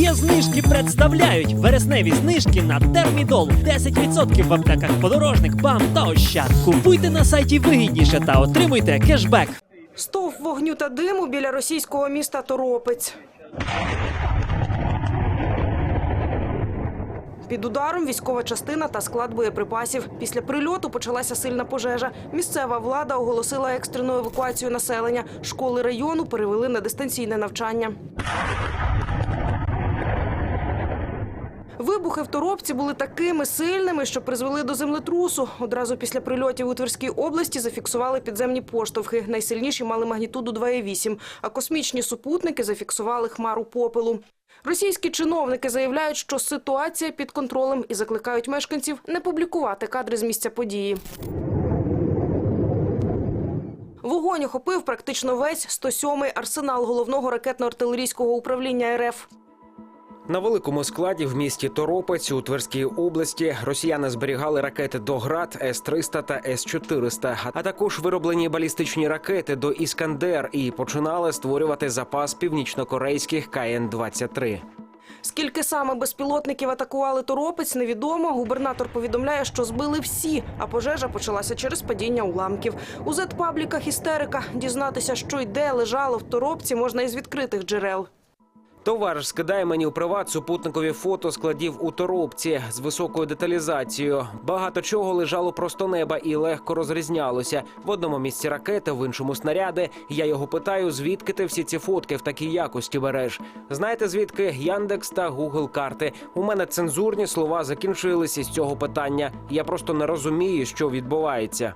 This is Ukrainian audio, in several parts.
Є знижки представляють вересневі знижки на термідол. 10% в аптеках подорожник, бам та ощад. Купуйте на сайті вигідніше та отримуйте кешбек. Стовп вогню та диму біля російського міста Торопець. Під ударом військова частина та склад боєприпасів. Після прильоту почалася сильна пожежа. Місцева влада оголосила екстрену евакуацію населення. Школи району перевели на дистанційне навчання. Вибухи в Торопці були такими сильними, що призвели до землетрусу. Одразу після прильотів у Тверській області зафіксували підземні поштовхи. Найсильніші мали магнітуду 2,8, а космічні супутники зафіксували хмару попелу. Російські чиновники заявляють, що ситуація під контролем і закликають мешканців не публікувати кадри з місця події. Вогонь охопив практично весь 107-й арсенал головного ракетно-артилерійського управління РФ. На великому складі в місті Торопець у Тверській області росіяни зберігали ракети до ГРАД С-300 та С-400, а також вироблені балістичні ракети до Іскандер і починали створювати запас північнокорейських КН-23. Скільки саме безпілотників атакували Торопець, невідомо. Губернатор повідомляє, що збили всі, а пожежа почалася через падіння уламків. У зет-пабліках істерика. Дізнатися, що й де лежало в Торопці, можна із відкритих джерел. Товариш скидає мені у приват супутникові фото складів у торопці з високою деталізацією. Багато чого лежало просто неба і легко розрізнялося. В одному місці ракети, в іншому снаряди. Я його питаю, звідки ти всі ці фотки в такій якості береш. Знаєте, звідки Яндекс та Гугл карти? У мене цензурні слова закінчилися з цього питання. Я просто не розумію, що відбувається.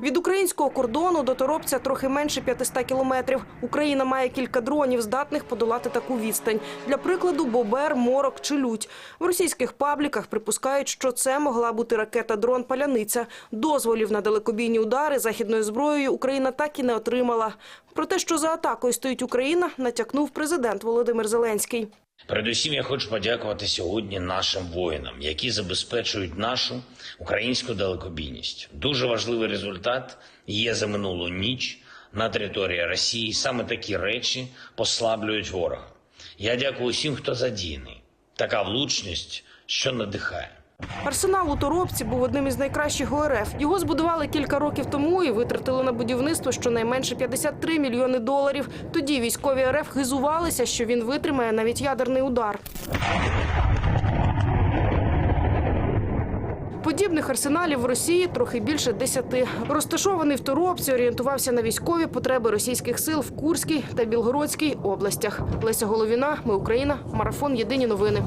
Від українського кордону до Торопця трохи менше 500 кілометрів. Україна має кілька дронів, здатних подолати таку відстань. Для прикладу, Бобер, Морок чи Лють. В російських пабліках припускають, що це могла бути ракета-дрон «Паляниця». Дозволів на далекобійні удари західною зброєю Україна так і не отримала. Про те, що за атакою стоїть Україна, натякнув президент Володимир Зеленський. Передусім, я хочу подякувати сьогодні нашим воїнам, які забезпечують нашу українську далекобійність. Дуже важливий результат є за минулу ніч на території Росії. Саме такі речі послаблюють ворога. Я дякую усім, хто задіяний. Така влучність, що надихає. Арсенал у Торопці був одним із найкращих у РФ. Його збудували кілька років тому і витратили на будівництво щонайменше 53 мільйони доларів. Тоді військові РФ хизувалися, що він витримає навіть ядерний удар. Подібних арсеналів в Росії трохи більше десяти. Розташований в Торопці орієнтувався на військові потреби російських сил в Курській та Білгородській областях. Леся Головіна, ми Україна, марафон Єдині новини.